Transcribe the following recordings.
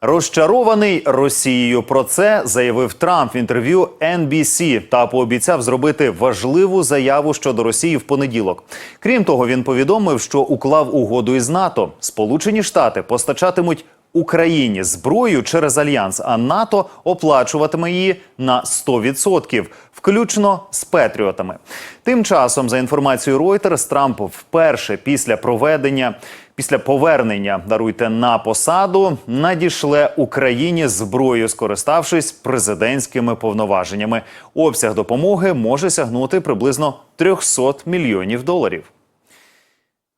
Розчарований Росією про це заявив Трамп в інтерв'ю NBC та пообіцяв зробити важливу заяву щодо Росії в понеділок. Крім того, він повідомив, що уклав угоду із НАТО. Сполучені Штати постачатимуть Україні зброю через альянс, а НАТО оплачуватиме її на 100%, включно з Петріотами. Тим часом, за інформацією Reuters, Трамп вперше після проведення. Після повернення даруйте на посаду надішле Україні зброю, скориставшись президентськими повноваженнями. Обсяг допомоги може сягнути приблизно 300 мільйонів доларів.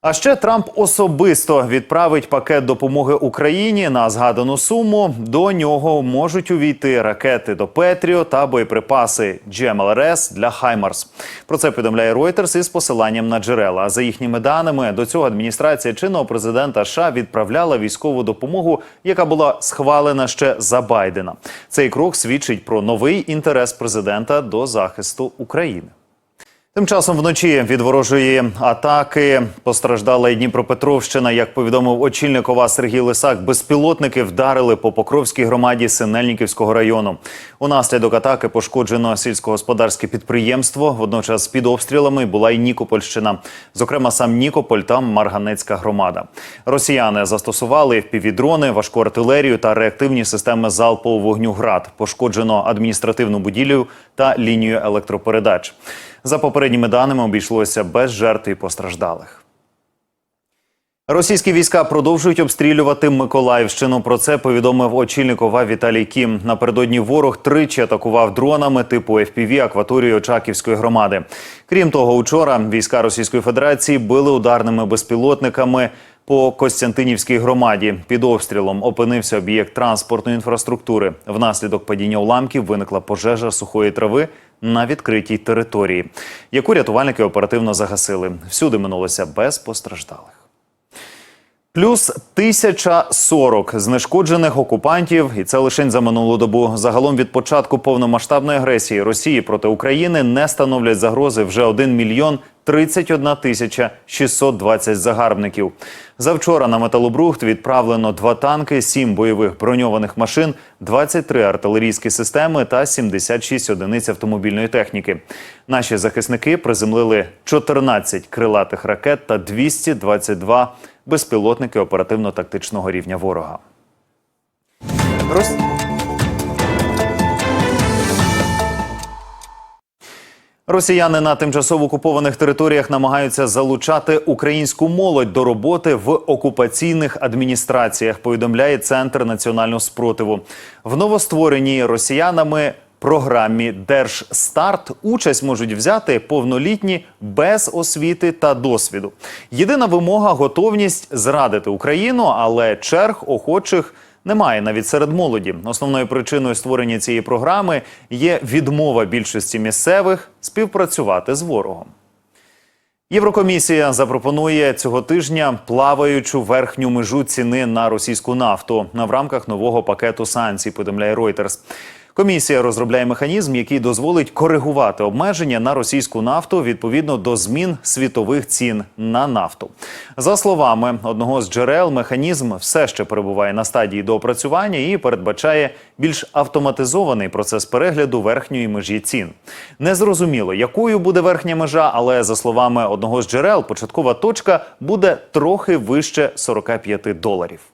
А ще Трамп особисто відправить пакет допомоги Україні на згадану суму. До нього можуть увійти ракети до Петріо та боєприпаси GMLRS для Хаймарс. Про це повідомляє Reuters із посиланням на джерела. За їхніми даними, до цього адміністрація чинного президента США відправляла військову допомогу, яка була схвалена ще за Байдена. Цей крок свідчить про новий інтерес президента до захисту України. Тим часом вночі від ворожої атаки постраждала і Дніпропетровщина. Як повідомив очільник ОВА Сергій Лисак, безпілотники вдарили по Покровській громаді Синельниківського району. Унаслідок атаки пошкоджено сільськогосподарське підприємство. Водночас під обстрілами була й Нікопольщина, зокрема сам Нікополь та Марганецька громада. Росіяни застосували впівдрони, важку артилерію та реактивні системи залпового вогню ГРАД. Пошкоджено адміністративну будівлю та лінію електропередач. За попередніми даними обійшлося без жертв і постраждалих. Російські війська продовжують обстрілювати Миколаївщину. Про це повідомив очільник ОВА Віталій Кім. Напередодні ворог тричі атакував дронами типу FPV акваторію Очаківської громади. Крім того, учора війська Російської Федерації били ударними безпілотниками по Костянтинівській громаді. Під обстрілом опинився об'єкт транспортної інфраструктури. Внаслідок падіння уламків виникла пожежа сухої трави на відкритій території, яку рятувальники оперативно загасили. Всюди минулося без постраждалих. Плюс 1040 знешкоджених окупантів, і це лише за минулу добу. Загалом від початку повномасштабної агресії Росії проти України не становлять загрози вже 1 мільйон 31 тисяча 620 загарбників. Завчора на металобрухт відправлено два танки, 7 бойових броньованих машин, 23 артилерійські системи та 76 одиниць автомобільної техніки. Наші захисники приземлили 14 крилатих ракет та 222 безпілотники оперативно-тактичного рівня ворога. Рос... Росіяни на тимчасово окупованих територіях намагаються залучати українську молодь до роботи в окупаційних адміністраціях. Повідомляє центр національного спротиву в новоствореній росіянами. Програмі Держстарт участь можуть взяти повнолітні без освіти та досвіду. Єдина вимога готовність зрадити Україну, але черг охочих немає навіть серед молоді. Основною причиною створення цієї програми є відмова більшості місцевих співпрацювати з ворогом. Єврокомісія запропонує цього тижня плаваючу верхню межу ціни на російську нафту в рамках нового пакету санкцій. Повідомляє Reuters. Комісія розробляє механізм, який дозволить коригувати обмеження на російську нафту відповідно до змін світових цін на нафту. За словами одного з джерел, механізм все ще перебуває на стадії доопрацювання і передбачає більш автоматизований процес перегляду верхньої межі цін. Незрозуміло, якою буде верхня межа, але за словами одного з джерел, початкова точка буде трохи вище 45 доларів.